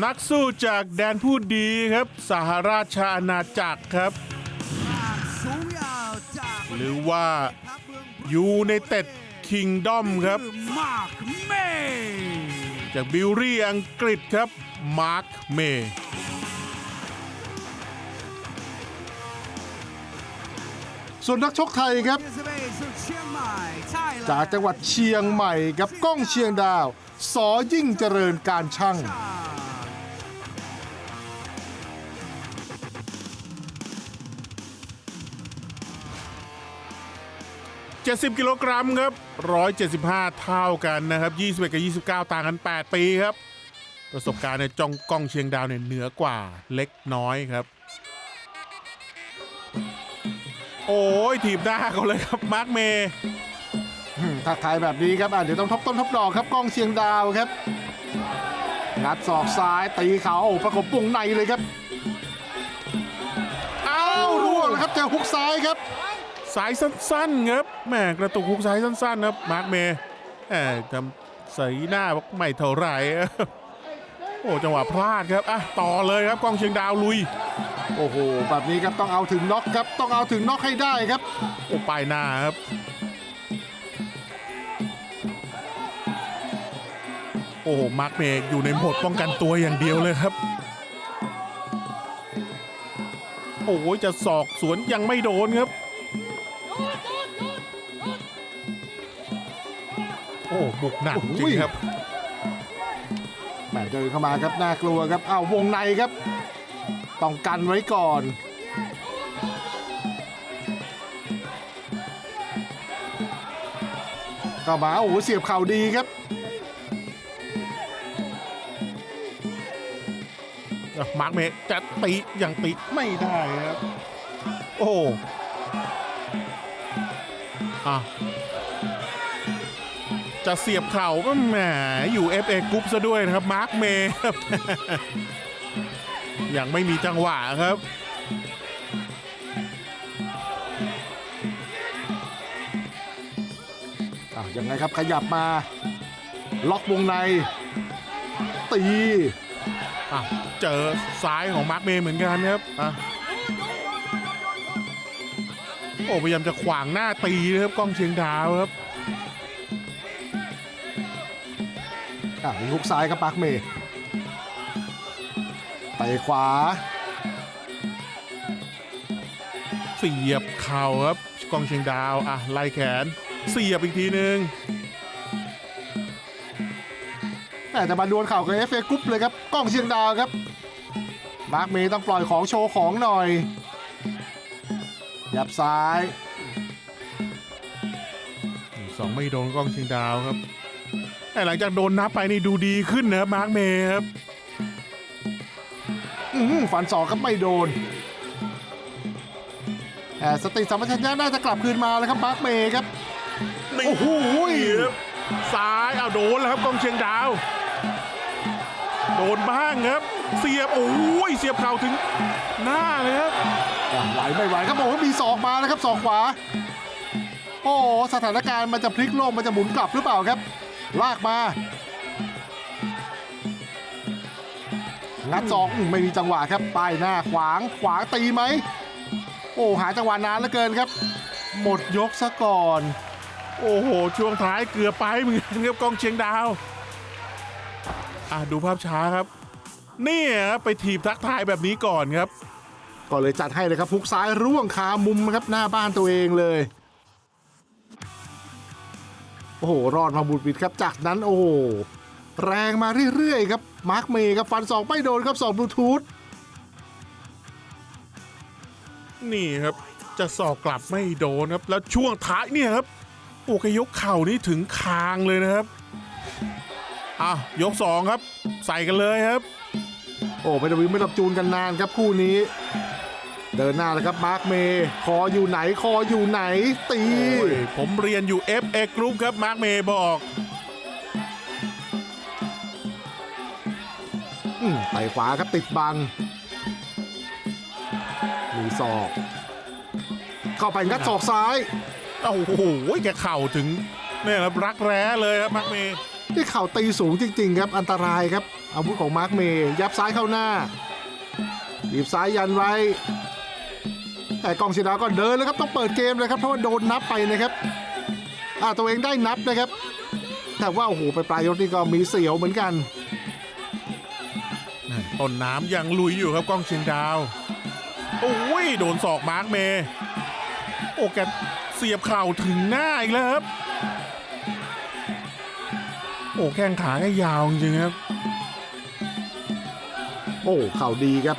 นักสู้จากแดนผู้ดีครับ สหราชอาณาจักรครับ หรือว่าอยูในเต็ดคิงดอมครับมาร์คเม่จากบิลลี่อังกฤษครับ มาร์คเมย์ส่วนนักชกไทยครับ จากจังหวัดเชียงใหม่กับก้องเชียงดาว สอยิ่งเจริญการช่าง 70 กิโลกรัมครับ 175 เท่ากันนะครับ21กับ29 ต่างกัน 8 ปีครับ ประสบการณ์ในจองกล้องเชียงดาวเนี่ยเหนือกว่าเล็กน้อยครับ โอ้ยถีบหน้าเขาเลยครับ มาร์คเมย์อืมทักทายแบบนี้ครับอะเดี๋ยวต้องทบต้นทบดอกครับก้องเชียงดาวครับงัดศอกซ้ายตีเขาโอ้ประกบวงในเลยครับเอ้าเอ้าร่วงแล้วครับเจอฮุกซ้ายครับ สายสั้นๆครับแหม่กระตุกหุกสายสั้นๆครับมาร์คเมย์แหมทำสีหน้าบอกไม่เท่าไหร่โอ้จังหวะพลาดครับอะต่อเลยครับกล้องเชียงดาวลุย โอ้โหแบบนี้ครับต้องเอาถึงน็อกครับต้องเอาถึงน็อกให้ได้ครับโอ้ปลายหน้าครับโอ้โหมาร์คเมย์อยู่ในโหมดป้องกันตัวอย่างเดียวเลยครับโอ้ยจะศอกสวนยังไม่โดนครับ บุกหนักจริงครับแหมเดินเข้ามาครับน่ากลัวครับอ้าววงในครับ ต้องกันไว้ก่อนก็มาโอ้โหเสียบเข่าดีครับมาร์คเมย์จะติอย่างติไม่ได้ครับ โอ้อะ จะเสียบเข่าก็แหมอยู่ FA กรุ๊ปซะด้วยนะครับ มาร์คเมย์ครับยังไม่มีจังหวะครับอะยังไงครับขยับมา ล็อกวงใน ตีอะเจอซ้ายของมาร์คเมย์เหมือนกันครับอะโอ้พยายามจะขวางหน้าตีนะครับกล้องเชียงดาวครับ อะมีฮุกซ้ายครับปาร์คเมย์ไปขวา เสียบเข่าครับกองเชียงดาวอะไล่แขน เสียบอีกทีหนึ่งแหม่จะมาดวลเข่ากับเอฟเอกรุ๊ปเลยครับกล้องเชียงดาวครับมาร์คเมย์ต้องปล่อยของโชว์ของหน่อยยับซ้ายสองไม่โดนกล้องเชียงดาวครับ แต่หลังจากโดนนับไปนี่ดูดีขึ้นนะครับมาร์คเมย์ครับอื้อหือฟันศอกครับไม่โดนแต่สติสัมปชัญญะน่าจะกลับคืนมาแล้วครับมาร์คเมย์ครับ นี่โอ้โห ครับซ้ายเอาโดนแล้วครับกองเชียงดาว โดนบ้างครับ เสียบโอ้ยเสียบเข่าถึงหน้าเลยครับอะไหวไม่ไหวครับโอ้โหมีศอกมาแล้วครับศอกขวา โอ้โหสถานการณ์มันจะพลิกโลกมันจะหมุนกลับหรือเปล่าครับ ลากมางัดศอกอื้อไม่มีจังหวะครับป้ายหน้าขวางขวางตีไหม โอ้หาจังหวะนานเหลือเกินครับ หมดยกซะก่อน โอ้โห ช่วงท้ายเกือบไปเหมือนกันครับกองเชียงดาว อะดูภาพช้าครับ นี่ครับไปถีบทักทายแบบนี้ก่อนครับ ก็เลยจัดให้เลยครับพุกซ้ายร่วงคามุมครับหน้าบ้านตัวเองเลย โอ้โห รอดมาบุดบิดครับ จากนั้นโอ้โห แรงมาเรื่อยๆครับ มาร์คเมย์ครับ ฟันศอกไม่โดนครับศอกบลูทูธนี่ครับ จะสอกกลับไม่โดนครับ แล้วช่วงท้ายเนี่ยครับ โอ้แกยกเข่านี่ถึงคางเลยนะครับอะยกสองครับ ใส่กันเลยครับ โอ้ไม่ต้องวิ่งไม่ต้องจูนกันนานครับคู่นี้ เดินหน้าเลยครับมาร์คเมย์คออยู่ไหนคออยู่ไหนตีโอ้ยผมเรียนอยู่ FA Group ครับมาร์คเมย์บอกอืมไต่ขวาครับติดบัง มีศอก เข้าไปงัดศอกซ้าย โอ้โหแกเข่าถึงเนี่ยครับรักแร้เลยครับมาร์คเมย์ที่เข่าตีสูงจริง ๆ ครับอันตรายครับอาวุธของมาร์คเมย์ยับซ้ายเข้าหน้าบีบซ้ายยันไว้ แต่กองเชียร์ดาวก็เดินแล้วครับต้องเปิดเกมเลยครับเพราะว่าโดนนับไปนะครับอ่าตัวเองได้นับนะครับ แต่ว่าโอ้โหไปปลายยกนี่ก็มีเสียวเหมือนกันต้นน้ำยังลุยอยู่ครับกล้องเชียงดาวโอ้ยโดนศอกมาร์คเมย์โอ้แกเสียบเข่าถึงหน้าอีกแล้วครับโอ้แข้งขาก็ยาวจริงๆครับ โอ้เข่าดีครับ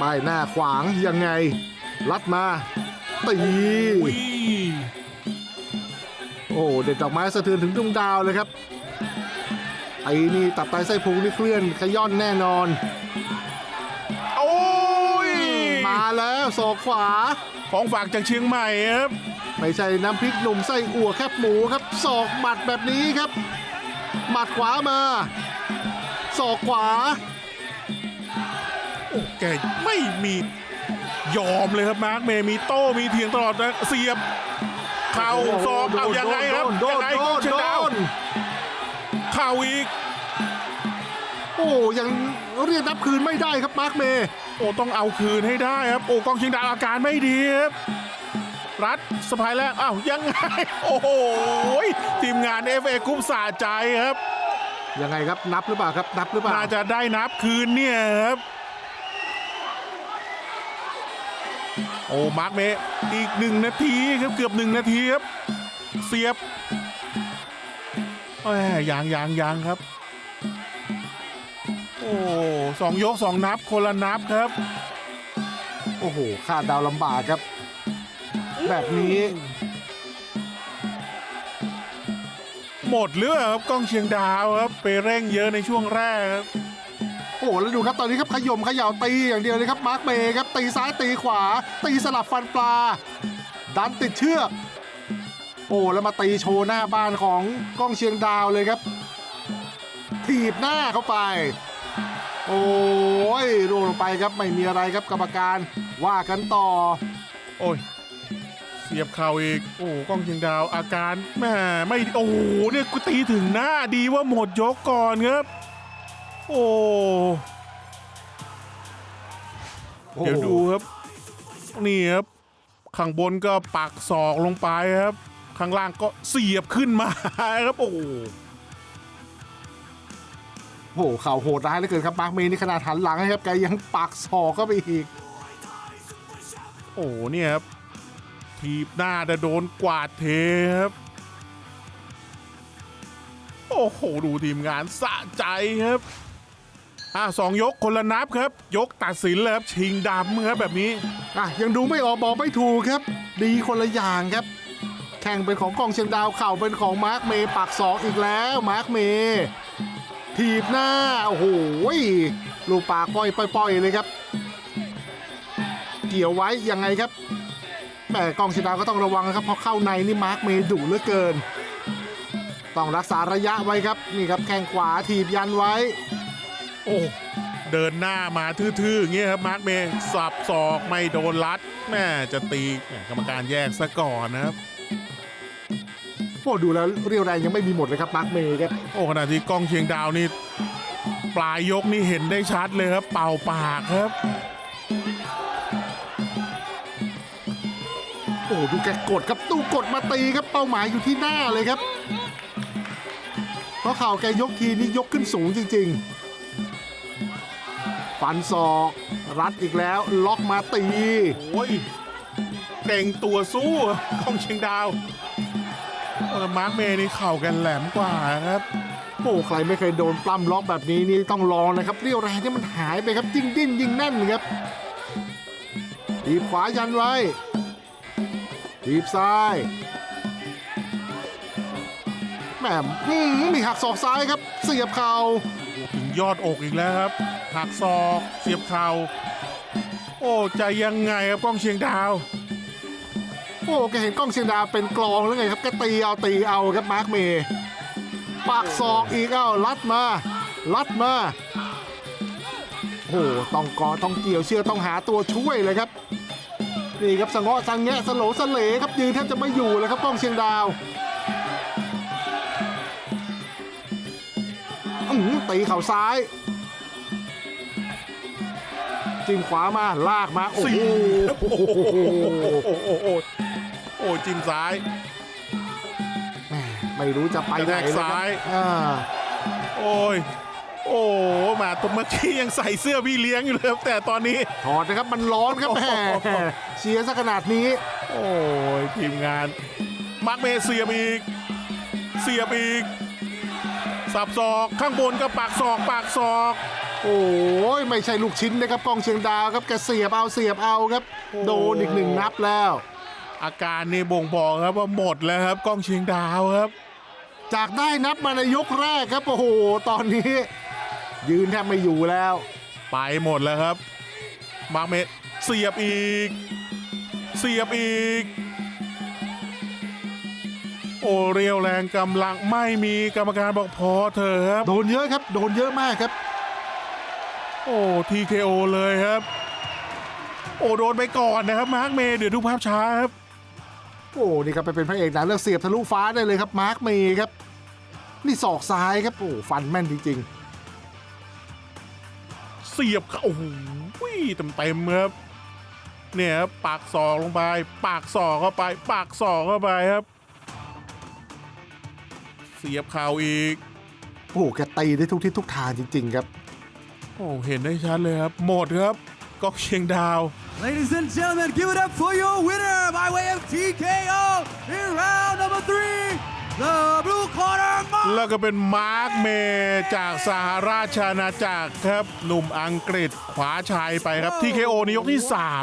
ป้ายหน้าขวางยังไง ลัดมาตีอุ้ยโอ้เด็ดดอกไม้สะเทือนถึงดวงดาวเลยครับไอ้นี่ตับไตไส้พุงนี่เคลื่อนขย้อนแน่นอน โอ้ยมาแล้วศอกขวาของฝากจากเชียงใหม่ครับไม่ใช่น้ำพริกหนุ่มไส้อั่วแคบหมูครับศอกหมัดแบบนี้ครับหมัดขวามาศอกขวาโอ้แกไม่มี ยอมเลยครับมาร์คเมย์มีโต้มีเถียงตลอดนะเสียบ เข่าศอกเอายังไงครับโดยันงไงโดกล้องนเชียโดงดาวนเข่าอีก โอ้ยังเรียกนับคืนไม่ได้ครับมาร์คเมย์โอ้ต้องเอาคืนให้ได้ครับ โอ้กองเชียงดาวอาการไม่ดีครับรัดสะพายแรกอ้าวยังไง โอ้โหทีมงาน FA กรุ๊ปสาใจครับ ยังไงครับนับหรือเปล่าครับนับหรือเปล่าน่าจะได้นับคืนเนี่ยครับ โอ้มาร์คเมย์อีกหนึ่งนาทีครับเกือบหนึ่งนาทีครับ เสียบแหมยางยางยางครับ โอ้สองยกสองนับคนละนับครับ โอ้โหคาดเดาวลำบากครับ แบบนี้ หมดหรือเปล่าครับกล้องเชียงดาวครับ ไปเร่งเยอะในช่วงแรกครับ โอ้โหแล้วดูครับตอนนี้ครับขย่มขย่าตีอย่างเดียวเลยครับมาร์คเมย์ครับตีซ้ายตีขวา ตีสลับฟันปลา ดันติดเชือกโอ้แล้วมาตีโชว์หน้าบ้านของกล้องเชียงดาวเลยครับ ถีบหน้าเข้าไป โอ้ยรวงลงไปครับไม่มีอะไรครับกรรมการว่ากันต่อ โอ้ยเสียบเข่าอีก โอ้กล้องเชียงดาวอาการแม่ไม่โอ้โหเนี่ยกูตีถึงหน้าดีว่าหมดยกก่อนครับ โอ้เดี๋ยวดูครับ นี่ครับ ข้างบนก็ปักศอกลงไปครับ ข้างล่างก็เสียบขึ้นมาครับโอ้โหโอ้โหเข่าโหดร้ายเหลือเกินครับมาร์คเมย์นี่ขนาดหันหลังให้ครับแกยังปักศอกเข้าไปอีก โอ้โหเนี่ยครับทีบหน้าแต่โดนกวาดเทครับ โอ้โห ดูทีมงานสะใจครับ อะสองยกคนละนับครับ ยกตัดสินเลยครับชิงดำครับแบบนี้ อะยังดูไม่ออกบอกไม่ถูกครับ ดีคนละอย่างครับ แข่งเป็นของกองเชียงดาวเข่าเป็นของมาร์คเมย์ปักศอกอีกแล้วมาร์คเมย์ถีบหน้าโอ้โหลูกปากปล่อยป่อยๆเลยครับ เกี่ยวไว้ยังไงครับแหม่กองเชียงดาวก็ต้องระวังนะครับเพราะเข้าในนี่มาร์คเมย์ดุเหลือเกิน ต้องรักษาระยะไว้ครับนี่ครับแข้งขวาถีบยันไว้ โอ้เดินหน้ามาทื่อๆอย่างเงี้ยครับมาร์คเมย์สับศอกไม่โดนรัดแม่จะตีแหม่กรรมการแยกซะก่อนนะครับ โอ้ดูแล้วเรียวแรงยังไม่มีหมดเลยครับมาร์คเมย์ครับโอ้ขณะที่กล้องเชียงดาวนี่ปลายยกนี่เห็นได้ชัดเลยครับ เป่าปากครับ โอ้ดูแกกดครับตู้กดมาตีครับเป้าหมายอยู่ที่หน้าเลยครับ เพราะเข่าแกยกทีนี่ยกขึ้นสูงจริง ๆ ฟันศอก รัดอีกแล้วล็อกมาตีโอ้ยเก่งตัวสู้อะกล้องเชียงดาวมาร์คเมย์นี่เข่ากันแหลมกว่าครับโอ้ใครไม่เคยโดนปล้ำล็อกแบบนี้นี่ต้องลองนะครับเรียวแรงที่มันหายไปครับยิ่งดิ้นยิ่งแน่นครับทีบขวายันไว้ทีบซ้ายแหม่มมีหักศอกซ้ายครับ เสียบเข่าถึงยอดอกอีกแล้วครับ หักศอกเสียบเข่าโอ้จะยังไงครับกล้องเชียงดาว โอ้แกเห็นกล้องเชียงดาวเป็นกลองแล้วไงครับแกตีเอาตีเอาครับมาร์คเมย์ปากศอกอีกเอ้าลัดมาลัดมาโอ้โต้องกอต้องเกี่ยวเชือกต้องหาตัวช่วยเลยครับนี่ครับสงเงาะสังแงะสโลสเลครับยืนแทบจะไม่อยู่เลยครับกล้องเชียงดาวตีเข่าซ้าย จิ้มขวามาลากมาโอ้โหสี่โอ้โหโอ้โหโอ้โหโอ้จิ้มซ้ายแหม่ไม่รู้จะไปไหนกระแทกเลยครับซ้ายอ่าโอ้ยโอ้มาตัวเมื่อกี้ยังใส่เสื้อพี่เลี้ยงอยู่เลยครับแต่ตอนนี้ถอดนะครับมันร้อนครับแหมเชียร์ซะขนาดนี้ โอ้ยทีมงาน มาร์คเมย์เสียบอีก เสียบอีก สับศอกข้างบนก็ปากศอกปากศอก โอ้ยไม่ใช่ลูกชิ้นนะครับกองเชียงดาวครับแกเสียบเอาเสียบเอาครับ โดนอีกหนึ่งนับแล้ว อาการนี่บ่งบอกครับว่าหมดแล้วครับกล้องเชียงดาวครับ จากได้นับมาในยกแรกครับโอ้โหตอนนี้ ยืนแทบไม่อยู่แล้ว ไปหมดแล้วครับ มาร์คเมย์เสียบอีก เสียบอีก โอ้เรียวแรงกำลังไม่มีกรรมการบอกพอเถอะครับโดนเยอะครับ โดนเยอะมากครับ โอ้ TKO เลยครับ โอ้โดนไปก่อนนะครับมาร์คเมย์เดี๋ยวดูภาพช้าครับโอ้นี่ครับไปเป็นพระเอกหนังเรื่องเสียบทะลุฟ้าได้เลยครับมาร์คเมย์ครับ นี่ศอกซ้ายครับโอ้ฟันแม่นจริงเสียบเข้าโอ้โหเต็มเต็มๆครับเนี่ยครับปากศอกลงไป ปากศอกเข้าไป ปากศอกเข้าไปครับ เสียบเข่าอีกๆโอ้แกตีได้ทุกทิศทุกทางจริง ๆ ครับ โอ้เห็นได้ชัดเลยครับ หมดครับกอกเชียงดาว Ladies and gentlemen, give it up for your winner by way of TKO in round number three, the blue corner, Mark แล้วก็เป็นมาร์คเมย์จากสหราชอาณาจักรครับ หนุ่มอังกฤษขวาชัยไปครับ TKO ในยกที่ 3